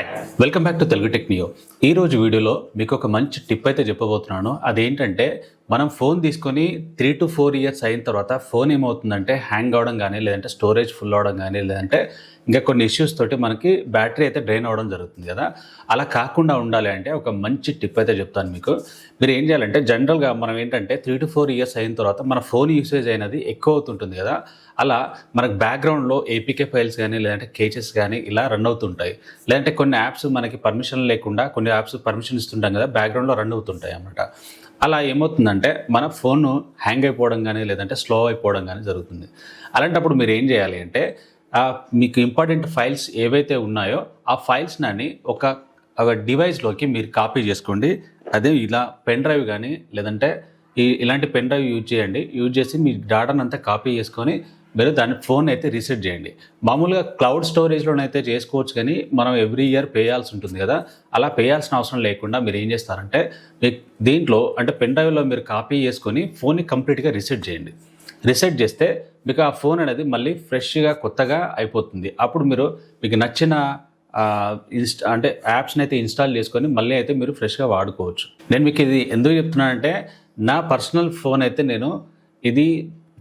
Hi welcome back to Telugu టెక్నియో ఈ రోజు వీడియోలో మీకు ఒక మంచి టిప్ అయితే చెప్పబోతున్నాను. అదేంటంటే మనం ఫోన్ తీసుకొని త్రీ టు ఫోర్ ఇయర్స్ అయిన తర్వాత ఫోన్ ఏమవుతుందంటే హ్యాంగ్ అవడం కానీ లేదంటే స్టోరేజ్ ఫుల్ అవడం కానీ లేదంటే ఇంకా కొన్ని ఇష్యూస్ తోటి మనకి బ్యాటరీ అయితే డ్రైన్ అవ్వడం జరుగుతుంది కదా. అలా కాకుండా ఉండాలి అంటే ఒక మంచి టిప్ అయితే చెప్తాను మీకు. మీరు ఏం చేయాలంటే జనరల్గా మనం ఏంటంటే త్రీ టు ఫోర్ ఇయర్స్ అయిన తర్వాత మన ఫోన్ యూసేజ్ అయినది ఎక్కువ అవుతుంటుంది కదా. అలా మనకు బ్యాక్గ్రౌండ్లో ఏపీకే ఫైల్స్ కానీ లేదంటే కేచెస్ కానీ ఇలా రన్ అవుతుంటాయి. లేదంటే కొన్ని యాప్స్ మనకి పర్మిషన్ లేకుండా కొన్ని యాప్స్ పర్మిషన్ ఇస్తుంటాం కదా బ్యాక్గ్రౌండ్లో రన్ అవుతుంటాయి అన్నమాట. అలా ఏమవుతుందంటే మన ఫోన్ హ్యాంగ్ అయిపోవడం కానీ లేదంటే స్లో అయిపోవడం కానీ జరుగుతుంది. అలాంటప్పుడు మీరు ఏం చేయాలి అంటే మీకు ఇంపార్టెంట్ ఫైల్స్ ఏవైతే ఉన్నాయో ఆ ఫైల్స్నని ఒక ఒక డివైస్లోకి మీరు కాపీ చేసుకోండి. అదే ఇలా పెన్ డ్రైవ్ కానీ లేదంటే ఈ ఇలాంటి పెన్ డ్రైవ్ యూజ్ చేయండి. యూజ్ చేసి మీ డేటాను అంతా కాపీ చేసుకొని మీరు దాని ఫోన్ అయితే రీసెట్ చేయండి. మామూలుగా క్లౌడ్ స్టోరేజ్లోనైతే చేసుకోవచ్చు కానీ మనం ఎవ్రీ ఇయర్ పేయాల్సి ఉంటుంది కదా. అలా పేయాల్సిన అవసరం లేకుండా మీరు ఏం చేస్తారంటే మీకు దీంట్లో అంటే పెన్ డ్రైవ్లో మీరు కాపీ చేసుకొని ఫోన్ని కంప్లీట్గా రీసెట్ చేయండి. రీసెట్ చేస్తే మీకు ఆ ఫోన్ అనేది మళ్ళీ ఫ్రెష్గా కొత్తగా అయిపోతుంది. అప్పుడు మీరు మీకు నచ్చిన ఇన్స్టా అంటే యాప్స్ని అయితే ఇన్స్టాల్ చేసుకొని మళ్ళీ అయితే మీరు ఫ్రెష్గా వాడుకోవచ్చు. నేను మీకు ఇది ఎందుకు చెప్తున్నానంటే నా పర్సనల్ ఫోన్ అయితే నేను ఇది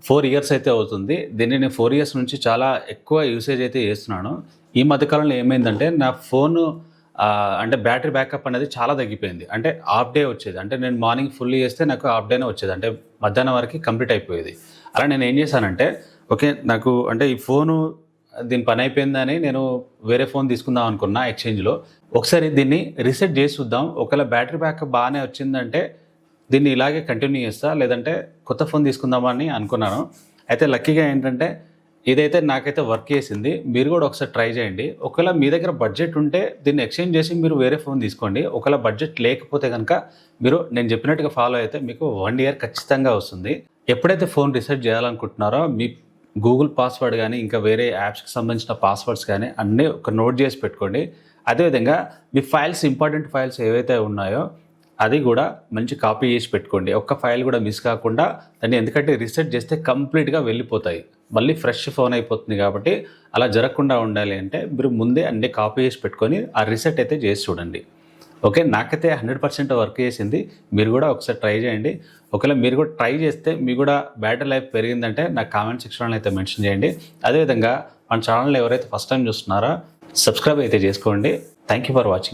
ఫోర్ ఇయర్స్ అయితే అవుతుంది. దీన్ని నేను ఫోర్ ఇయర్స్ నుంచి చాలా ఎక్కువ యూసేజ్ అయితే చేస్తున్నాను. ఈ మధ్యకాలంలో ఏమైందంటే నా ఫోన్ అంటే బ్యాటరీ బ్యాకప్ అనేది చాలా తగ్గిపోయింది. అంటే హాఫ్ డే వచ్చేది. అంటే నేను మార్నింగ్ ఫుల్ చేస్తే నాకు హాఫ్ డేనే వచ్చేది. అంటే మధ్యాహ్నం వరకు కంప్లీట్ అయిపోయేది. అలా నేను ఏం చేశానంటే ఓకే నాకు అంటే ఈ ఫోను దీని పని అయిపోయిందని నేను వేరే ఫోన్ తీసుకుందాం అనుకున్నా ఎక్స్చేంజ్లో. ఒకసారి దీన్ని రీసెట్ చేసి చూద్దాం. ఒకవేళ బ్యాటరీ బ్యాకప్ బాగానే వచ్చిందంటే దీన్ని ఇలాగే కంటిన్యూ చేస్తా లేదంటే కొత్త ఫోన్ తీసుకుందామని అనుకున్నాను. అయితే లక్కీగా ఏంటంటే ఇదైతే నాకైతే వర్క్ చేసింది. మీరు కూడా ఒకసారి ట్రై చేయండి. ఒకవేళ మీ దగ్గర బడ్జెట్ ఉంటే దీన్ని ఎక్స్చేంజ్ చేసి మీరు వేరే ఫోన్ తీసుకోండి. ఒకవేళ బడ్జెట్ లేకపోతే కనుక మీరు నేను చెప్పినట్టుగా ఫాలో అయితే మీకు వన్ ఇయర్ ఖచ్చితంగా వస్తుంది. ఎప్పుడైతే ఫోన్ రీసెట్ చేయాలనుకుంటున్నారో మీ గూగుల్ పాస్వర్డ్ కానీ ఇంకా వేరే యాప్స్కి సంబంధించిన పాస్వర్డ్స్ కానీ అన్నీ ఒక నోట్ చేసి పెట్టుకోండి. అదేవిధంగా మీ ఫైల్స్ ఇంపార్టెంట్ ఫైల్స్ ఏవైతే ఉన్నాయో అది కూడా మంచి కాపీ చేసి పెట్టుకోండి. ఒక్క ఫైల్ కూడా మిస్ కాకుండా దాన్ని ఎందుకంటే రీసెట్ చేస్తే కంప్లీట్గా వెళ్ళిపోతాయి. మళ్ళీ ఫ్రెష్ ఫోన్ అయిపోతుంది కాబట్టి అలా జరగకుండా ఉండాలి అంటే మీరు ముందే అన్ని కాపీ చేసి పెట్టుకొని ఆ రీసెట్ అయితే చేసి చూడండి. ఓకే నాకైతే హండ్రెడ్ పర్సెంట్ వర్క్ చేసింది. మీరు కూడా ఒకసారి ట్రై చేయండి. ఒకవేళ మీరు కూడా ట్రై చేస్తే మీ కూడా బ్యాటరీ లైఫ్ పెరిగిందంటే నాకు కామెంట్ సెక్షన్లో అయితే మెన్షన్ చేయండి. అదేవిధంగా మన ఛానల్ ఎవరైతే ఫస్ట్ టైం చూస్తున్నారో సబ్స్క్రైబ్ అయితే చేసుకోండి. Thank you for watching.